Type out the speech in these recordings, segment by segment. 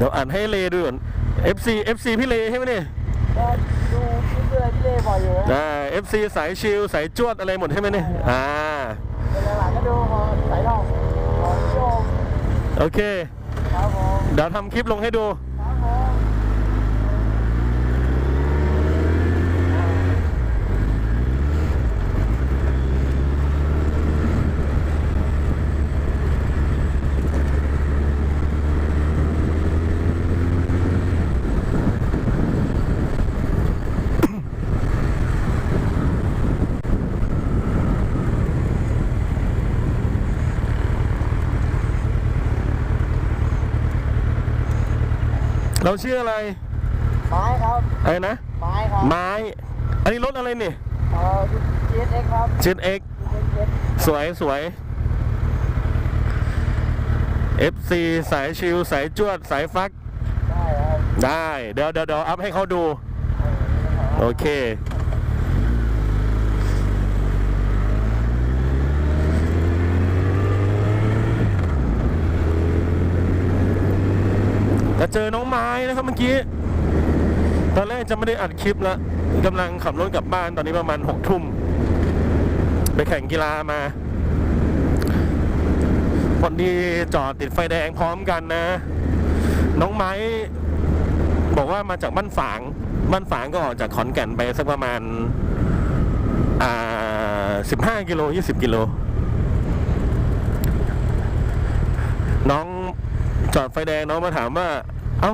เดี๋ยวอ่านให้เลดูก่อน FC FC พี่เลใช่ไหมเนี่ยก็ดูคลิปเลยพี่เล่บ่อยอยู่นะอ่า FC สายชิลสายจวดอะไรหมดใช่ไหมเนี่ยอ่าเวลาหลังก็ดูพอสายทองของพี่โอมโอเคครับผมเดี๋ยวทำคลิปลงให้ดู ครับผม เราชื่ออะไร ไม้ครับ อะไรนะ ไม้ครับ ไม้ อันนี้รถอะไรเนี่ยเอ่อ GSX ครับเจ็ดเอ็ก GSX สวยสวย FC สายชิลสายจวด สายฟัก ได้ครับ ได้ เดี๋ยวเดี๋ยวเดี๋ยวอัพให้เขาดู โอเค จะเจอน้องไม้นะครับเมื่อกี้ ตอนแรกจะไม่ได้อัดคลิปแล้วกำลังขับรถกลับบ้านตอนนี้ประมาณหกทุ่ม ไปแข่งกีฬามาวันนี้จอดติดไฟแดงพร้อมกันนะ น้องไม้บอกว่ามาจากบ้านฝาง บ้านฝางก็ออกจากขอนแก่นไปสักประมาณ อ่าสิบห้ากิโลยี่สิบกิโล น้อง จอดไฟแดงน้องมาถามว่า เอ้า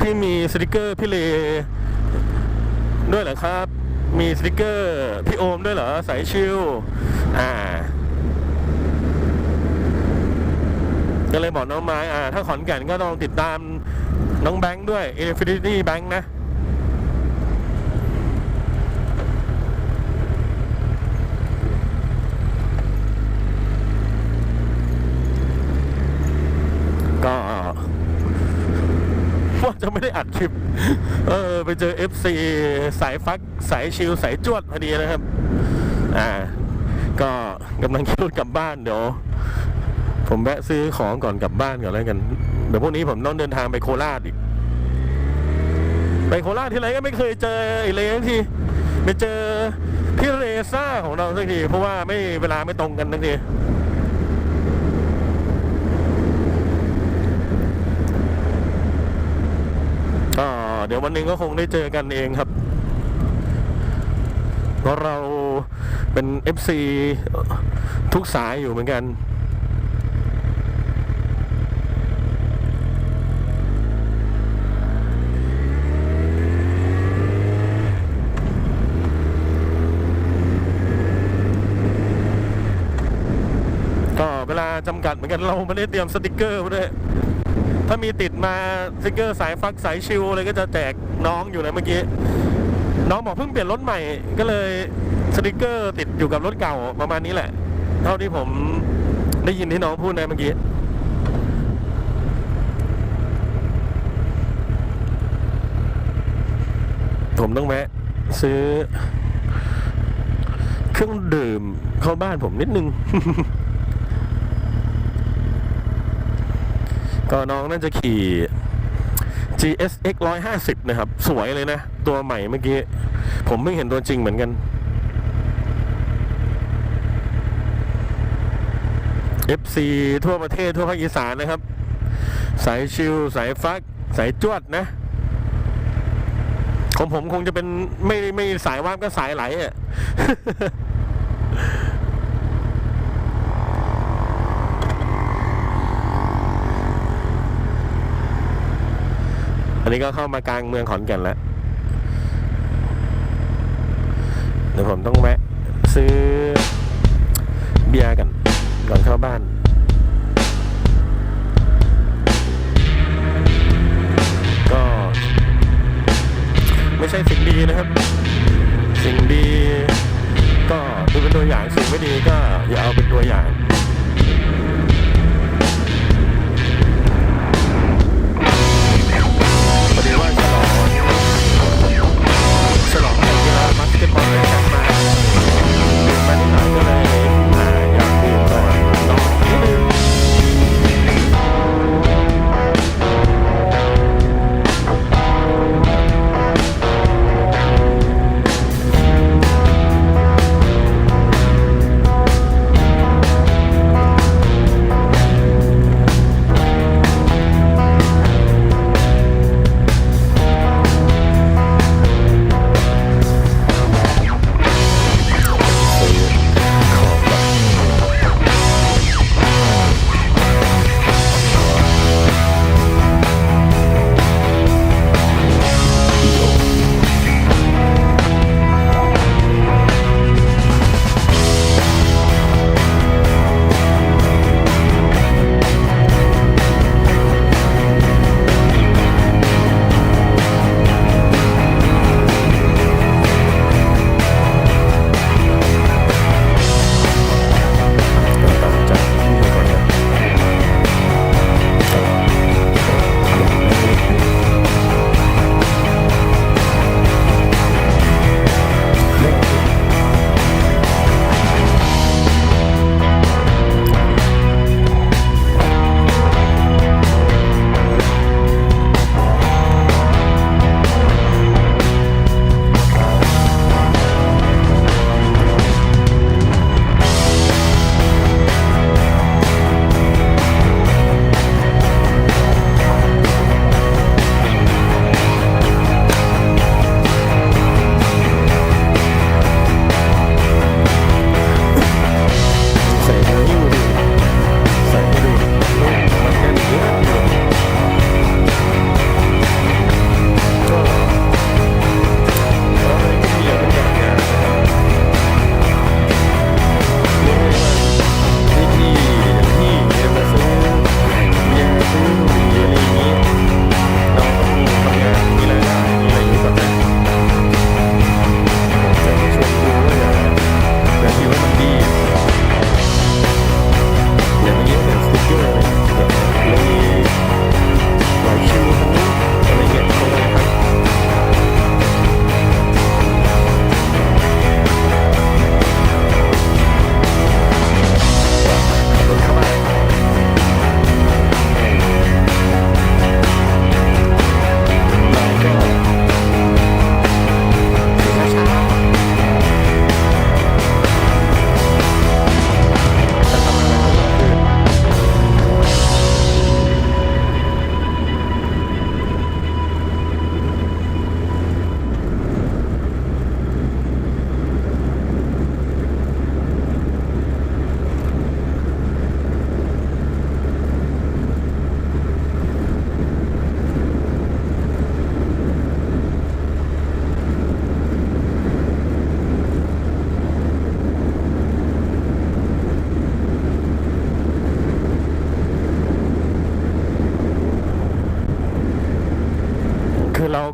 พี่มีสติกเกอร์พี่เลด้วยเหรอครับ มีสติกเกอร์พี่โอมด้วยเหรอสายชิลอ่า ก็เลยบอกน้องไม้อ่า ถ้าขอนแก่นก็ต้องติดตามน้องแบงค์ด้วย Infinity Bank นะ ก็ ว่าจะไม่ได้ อัดคลิป เออ ไปเจอ FC สายฟัก สายชิลสายจวดพอดีนะครับ อ่า ก็กำลังคิดกลับบ้านเดี๋ยวผมแวะซื้อของก่อนกลับบ้านก่อนแล้วกัน เดี๋ยวพรุ่งนี้ผมต้องเดินทางไปโคราชอีก ไปโคราชที่ไรก็ไม่เคยเจอไอ้เลสักทีไปเจอพี่เรซ่าของเราสักทีเพราะว่าไม่เวลาไม่ตรงกันสักที ก็ เดี๋ยววันหนึ่งก็คงได้เจอกันเองครับเพราะเราเป็น FC ทุกสายอยู่เหมือนกันก็เวลาจำกัดเหมือนกันเราไม่ได้เตรียมสติกเกอร์มาด้วย ถ้ามีติดมาสติกเกอร์สายฟักสายชิวอะไรก็จะแจกน้องอยู่เลยเมื่อกี้ น้องบอกเพิ่งเปลี่ยนรถใหม่ ก็เลยสติกเกอร์ติดอยู่กับรถเก่าประมาณนี้แหละ เท่าที่ผมได้ยินที่น้องพูดในเมื่อกี้ผมต้องแวะซื้อ เครื่องดื่มเข้าบ้านผมนิดนึง ก็น้องน่าจะขี่ GSX 150 นะครับ สวยเลยนะ ตัวใหม่เมื่อกี้ ผมไม่เห็นตัวจริงเหมือนกัน FC ทั่วประเทศทั่วภาคอีสานนะครับ สายชิลสายฟัก สายจวดนะของผมคงจะเป็นไม่ไม่สายว่างก็สายไหลอะ อันนี้ก็เข้ามากลางเมืองขอนแก่นแล้วเดี๋ยวผมต้องแวะซื้อเบียร์กันก่อนเข้าบ้านก็ไม่ใช่สิ่งดีนะครับ สิ่งดี ก็ดูเป็นตัวอย่างสิ่งไม่ดีก็อย่าเอาเป็นตัวอย่าง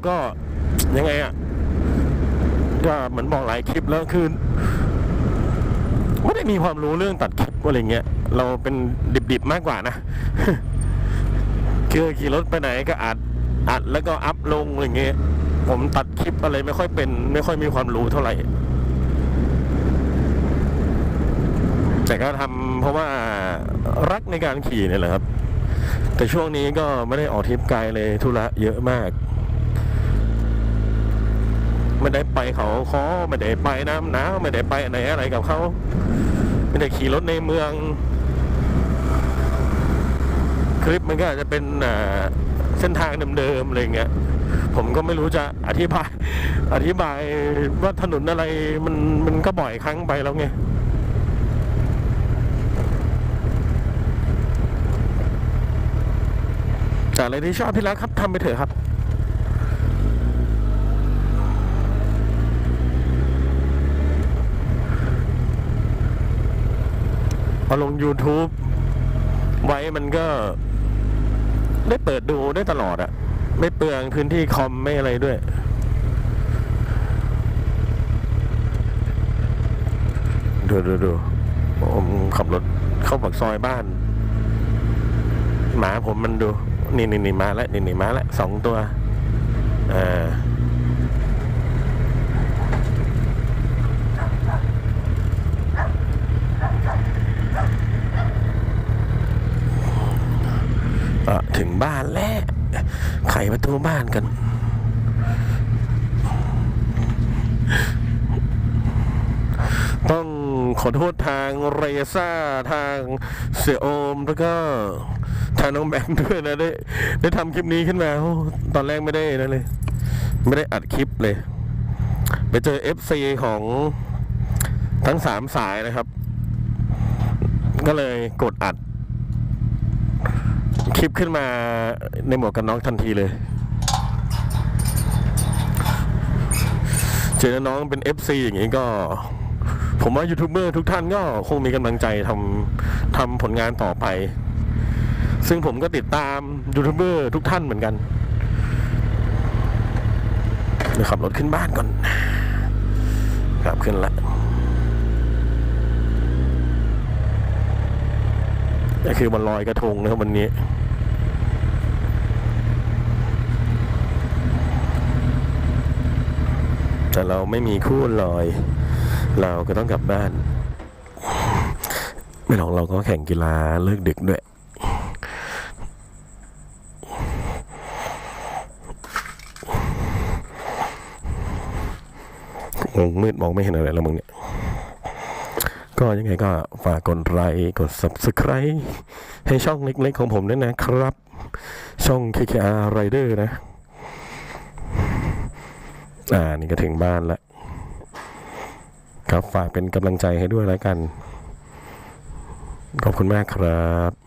ก็ยังไงอะ่ะก็เหมือนบอกหลายคลิปแล้วคือไม่ได้มีความรู้เรื่องตัดคลิปอะไรเงี้ยเราเป็นดิบๆมากกว่านะคือขี่รถไปไหนก็อัดอัดแล้วก็อัพลงอะไรเงี้ยผมตัดคลิปอะไรไม่ค่อยเป็น ไม่ค่อยมีความรู้เท่าไหร่ แต่ก็ทำเพราะว่ารักในการขี่เนี่ยแหละครับ แต่ช่วงนี้ก็ไม่ได้ออกทริปไกลเลยธุระเยอะมาก ไม่ได้ไปเขาคอไม่ได้ไปน้ำหนาวไม่ได้ไปไหนอะไรกับเขาไม่ได้ขี่รถในเมือง คลิปมันก็อาจจะเป็นเส้นทางเดิมๆอะไรเงี้ยผมก็ไม่รู้จะอธิบาย อธิบายว่าถนนอะไรมันมันก็บ่อยครั้งไปแล้วไงจากอะไรที่ชอบที่รักครับทำไปเถอะครับ อลง YouTube ไว้มันก็ได้เปิดดูได้ตลอดอะไม่เปลืองพื้นที่คอมไม่อะไรด้วย ดูดูดูผมขับรถเข้าปากซอยบ้าน หมาผมมันดู นี่นี่นี่มาแล้วนี่นี่มาแล้วสองตัวอ่า ถึงบ้านแล้ว ไขประตูบ้านกัน ต้องขอโทษทางเรซ่าทางเสียโอมแล้วก็ทางน้องแบงค์ด้วยนะได้ได้ทำคลิปนี้ขึ้นมาตอนแรกไม่ได้นั่นเลย ไม่ได้อัดคลิปเลย ไปเจอ FC ของทั้งสามสายนะครับ ก็เลยกดอัด คลิปขึ้นมาในหมวกกันน็อกทันทีเลย เจอน้องเป็น FC อย่างนี้ก็ ผมว่ายูทูบเบอร์ทุกท่านก็คงมีกำลังใจทำทำผลงานต่อไป ซึ่งผมก็ติดตามยูทูบเบอร์ทุกท่านเหมือนกันเดี๋ยวขับรถขึ้นบ้านก่อนขับขึ้นละ นี่คือวันลอยกระทงนะครับวันนี้ แต่เราไม่มีคู่ลอย เราก็ต้องกลับบ้าน ไม่หรอกเราก็แข่งกีฬาเลิกดึกด้วยงงมืดมองไม่เห็นอะไรแล้วมึงเนี่ย ก็ยังไงก็ฝากกดไลค์กด subscribe ให้ช่องเล็กๆของผมด้วยนะครับ ช่อง KKR Rider นะ อ่า นี่ก็ถึงบ้านแล้ว ครับฝากเป็นกำลังใจให้ด้วยแล้วกัน ขอบคุณมากครับ